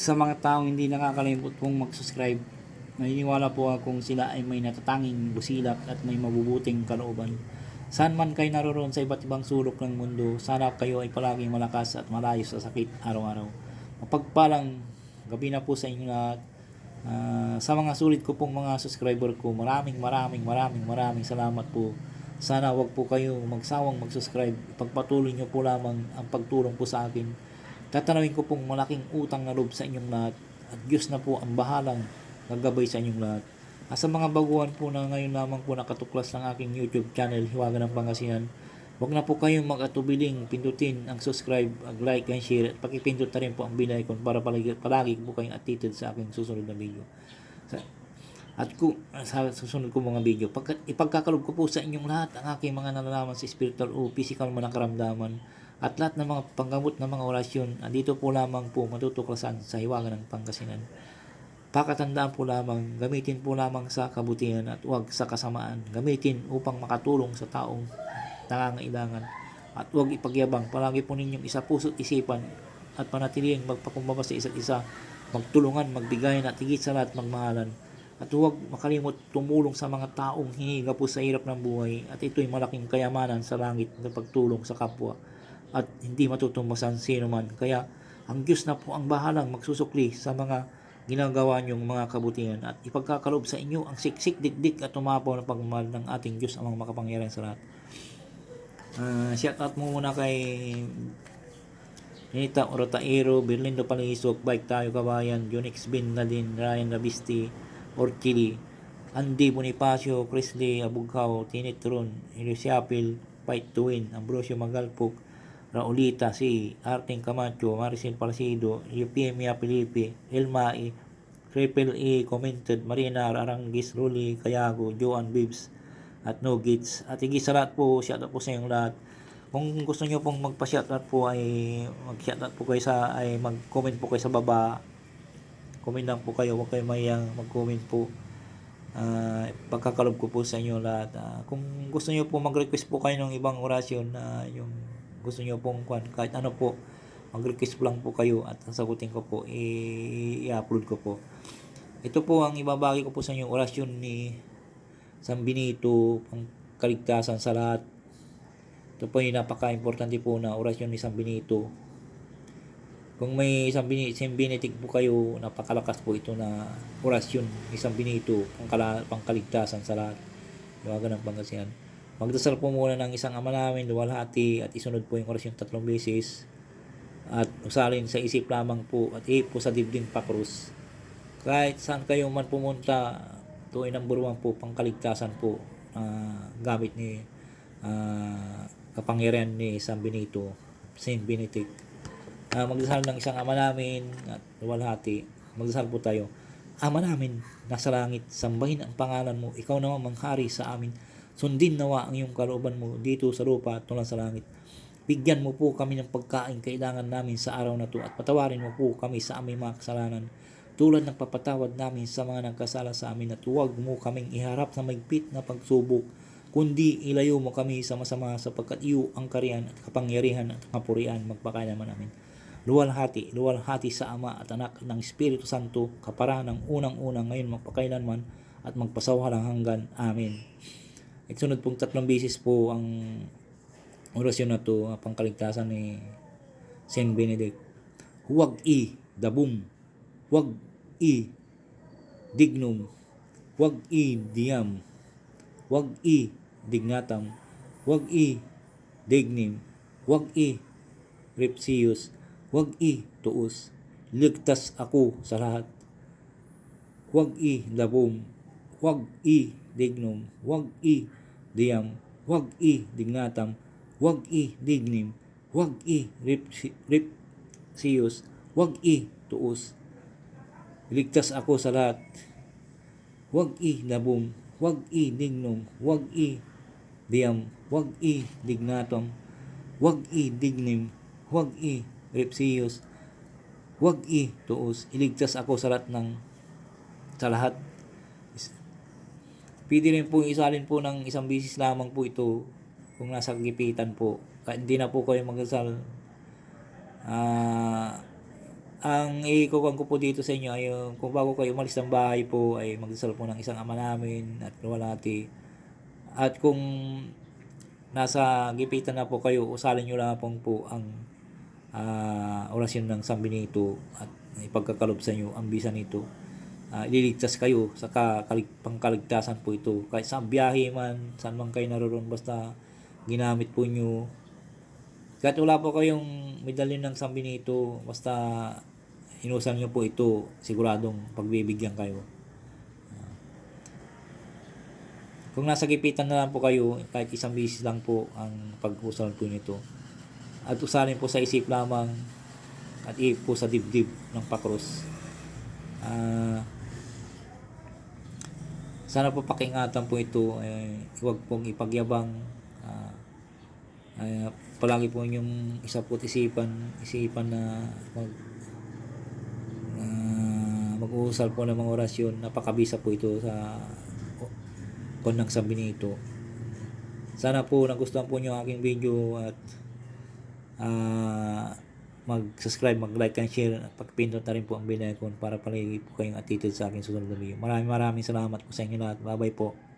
sa mga taong hindi nakakalimot pong mag-subscribe, naniniwala po akong sila ay may natatanging busilak at may mabubuting kalooban. Saan man kayo naroon sa iba't ibang sulok ng mundo, sana kayo ay palaging malakas at malayo sa sakit araw-araw. Mapagpalang gabi na po sa inyo lahat. Ah, sa mga sulit ko pong mga subscriber ko, maraming maraming maraming maraming salamat po. Sana wag po kayo magsawang mag-subscribe. Ipagpatuloy nyo po lamang ang pagtulong po sa akin. Tatanawin ko pong malaking utang na loob sa inyong lahat. At Diyos na po ang bahalang gagabay sa inyong lahat. At sa mga baguhan po na ngayon lamang po nakatuklas ng aking YouTube channel, Hiwaga ng Pangasinan, Huwag na po kayong mag-atubiling pindutin ang subscribe, ang like, and share at pakipindot na rin po ang bell icon para palagi, palagi po kayong attited sa aking susunod na video. Sa, at kung sa susunod ko mga video, pag, ipagkakalob ko po sa inyong lahat ang aking mga nalalaman sa spiritual o physical man ang karamdaman at lahat ng mga panggamot ng mga orasyon, andito po lamang po matutuklasan sa hiwaga ng Pangasinan. Pakatandaan po lamang, gamitin po lamang sa kabutihan at huwag sa kasamaan. Gamitin upang makatulong sa taong nangangailangan. At huwag ipagyabang, palagi po ninyong isa puso't isipan at panatiling magpakumbaba sa isa't isa, magtulungan, magbigayan at higit sa lahat magmahalan. At huwag makalimot tumulong sa mga taong hinihiga po sa hirap ng buhay at ito'y malaking kayamanan sa langit na pagtulong sa kapwa at hindi matutumbasan sino man. Kaya ang Diyos na po ang bahalang magsusukli sa mga ginagawa niyong mga kabutihan at ipagkakalob sa inyo ang siksik dikdik at tumapaw na pagmamahal ng ating Diyos amang makapangyarihan sa lahat. Uh, shout out mo muna kay Nita Orotairo, Berlindo Palisok, Bike Tayo Kabayan, Junix Bin Nadine, Ryan Labisti, Orchili, Andy Bonifacio, Chris Lee, Abughaw, Tinitron, Elisiapil, Fight to Win, Ambrosio Magalpok, Raulita C, Arting Camacho, Maricel Palasido, Eupemia Felipe, Elmai, Triple E, Commented, Marinar, Arangis, Ruli, Kayago, Joan Bibs, at No Gates. At higit sa lahat po, shoutout po sa inyong lahat. Kung gusto nyo pong magpa-shoutout po ay mag-shoutout po kayo sa ay mag-comment po kayo sa baba. Comment lang po kayo, huwag kayo mayang mag-comment po. Uh, pagkakalob ko po sa inyo lahat. Uh, kung gusto nyo po mag-request po kayo ng ibang orasyon na uh, yung gusto nyo pong kwan, kahit ano po, mag-request po lang po kayo at sasagutin ko po, i-upload ko po. Ito po ang ibabagi ko po sa inyo orasyon ni San Benito, pang kaligtasan sa lahat. Ito po yung napaka-importante po na orasyon ni San Benito. Kung may San Benedict po kayo, napakalakas po ito na orasyon ni San Benito, pang, kala, pang kaligtasan sa lahat. Luwagan ng Pangasinan. Magdasal po muna ng isang ama namin, luwalhati, at isunod po yung orasyon tatlong beses. At usalin sa isip lamang po, at ipo sa dibding pakrus. Kahit saan kayo man pumunta, ito ay number po, pangkaligtasan po, uh, gamit ni uh, kapangyarihan ni San Benito, Saint Benedict. Uh, magdasal ng isang ama namin at luwalhati. Magdasal po tayo. Ama namin, nasa langit, sambahin ang pangalan mo. Ikaw naman manghari sa amin. Sundin nawa ang iyong kalooban mo dito sa lupa at tulad sa langit. Bigyan mo po kami ng pagkain kailangan namin sa araw na to at patawarin mo po kami sa aming mga kasalanan tulad ng papatawad namin sa mga nagkasala sa amin at huwag mo kaming iharap sa maigpit na pagsubok, kundi ilayo mo kami sa masama sapagkat iyo ang kariyan at kapangyarihan at kapurian magpakailaman namin. Luwalhati, luwalhati sa Ama at Anak ng Espiritu Santo, kapara ng unang-unang ngayon magpakailanman at magpasawalang hanggan. Amen. At sunod pong tatlong beses po ang orasyon na to, pangkaligtasan ni Saint Benedict. Huwag i, dabum, huwag i dignum, wag i diam, wag i dignatam, wag i dignim, wag i repsius, wag i tuus, ligtas ako sa lahat. Wag i labom, wag i dignum, wag i diam, wag i dignatam, wag i dignim, wag i repsius, wag i tuus, Iligtas ako sa lahat. Huwag i labong, huwag i dignom, huwag i diyam, huwag i dignatom, huwag i dignim, huwag i repsiyos, huwag i tuos. Iligtas ako sa lahat ng sa lahat. Pwede rin po isalin po ng isang bisis lamang po ito kung nasa gipitan po. Hindi na po kayo magdasal. Ah... Uh, ang ikukuhan ko po dito sa inyo ay kung bago kayo umalis ng bahay po ay magdasal po ng isang ama namin at luwalhati. At kung nasa gipitan na po kayo, usalin nyo lang po, ang ah, orasyon ng San Benito at ipagkakalob sa inyo ang bisa nito. Ah, ililigtas kayo sa kakalig, pangkaligtasan po ito. Kahit sa biyahe man, saan man kayo naroon, basta ginamit po nyo. Kahit wala po kayong medalyon ng San Benito, basta inusan nyo po ito, siguradong pagbibigyan kayo. Kung nasa gipitan na lang po kayo, kahit isang bisis lang po ang pag-usal po nito. At usalin po sa isip lamang at i po sa dibdib ng pakros. Ah, sana po pakingatan po ito, eh, huwag pong ipagyabang. Ah, ay, palagi po yung isa po isipan, isipan na mag ah, mag-uusal po ng mga orasyon. Napakabisa po ito sa kon ng San Benito. Sana po nagustuhan po ang aking video at ah, mag-subscribe, mag-like and share at pagpindot na rin po ang bell icon para palagi po kayong attitude sa aking susunod na video. Maraming maraming salamat po sa inyo lahat. Bye bye po.